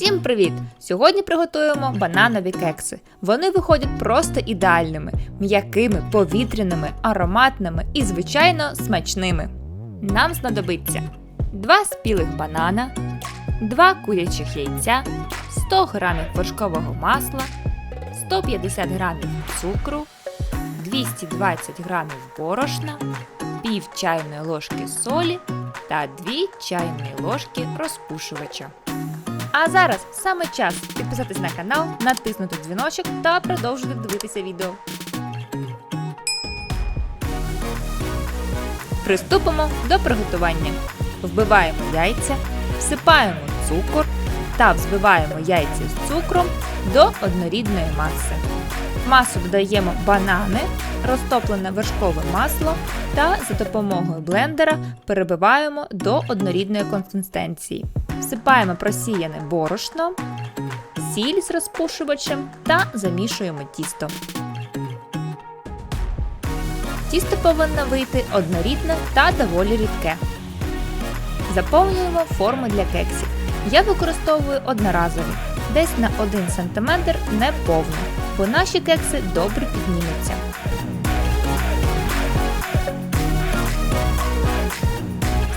Всім привіт! Сьогодні приготуємо бананові кекси. Вони виходять просто ідеальними, м'якими, повітряними, ароматними і, звичайно, смачними. Нам знадобиться 2 спілих банана, 2 курячих яйця, 100 г вершкового масла, 150 г цукру, 220 г борошна, пів чайної ложки солі та 2 чайні ложки розпушувача. А зараз саме час підписатись на канал, натиснути дзвіночок та продовжити дивитися відео. Приступимо до приготування. Вбиваємо яйця, всипаємо цукор та взбиваємо яйця з цукром до однорідної маси. В масу додаємо банани, розтоплене вершкове масло та за допомогою блендера перебиваємо до однорідної консистенції. Всипаємо просіяне борошно, сіль з розпушувачем та замішуємо тісто. Тісто повинно вийти однорідне та доволі рідке. Заповнюємо форми для кексів. Я використовую одноразові, десь на 1 см не повну, бо наші кекси добре піднімуться.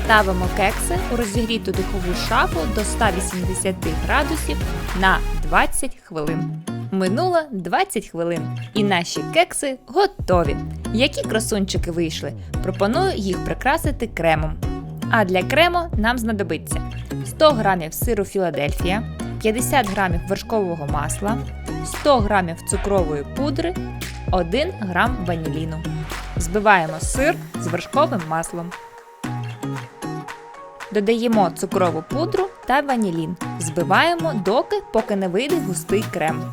Ставимо кекси у розігріту духову шафу до 180 градусів на 20 хвилин. Минуло 20 хвилин, і наші кекси готові. Які красунчики вийшли? Пропоную їх прикрасити кремом. А для крему нам знадобиться 100 г сиру Філадельфія, 50 г вершкового масла, 100 г цукрової пудри, 1 г ваніліну. Збиваємо сир з вершковим маслом. Додаємо цукрову пудру та ванілін. Збиваємо доки, поки не вийде густий крем.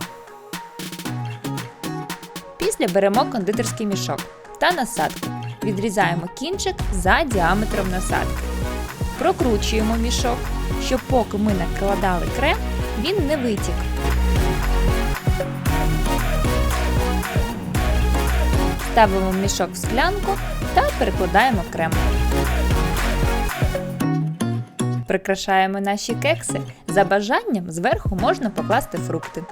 Після беремо кондитерський мішок та насадку. Відрізаємо кінчик за діаметром насадки. Прокручуємо мішок, щоб поки ми накладали крем, він не витік. Ставимо мішок в склянку та перекладаємо крем. Прикрашаємо наші кекси. За бажанням зверху можна покласти фрукти.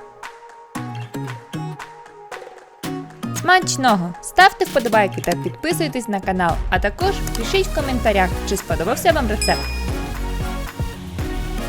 Смачного! Ставте вподобайки та підписуйтесь на канал, а також пишіть в коментарях, чи сподобався вам рецепт.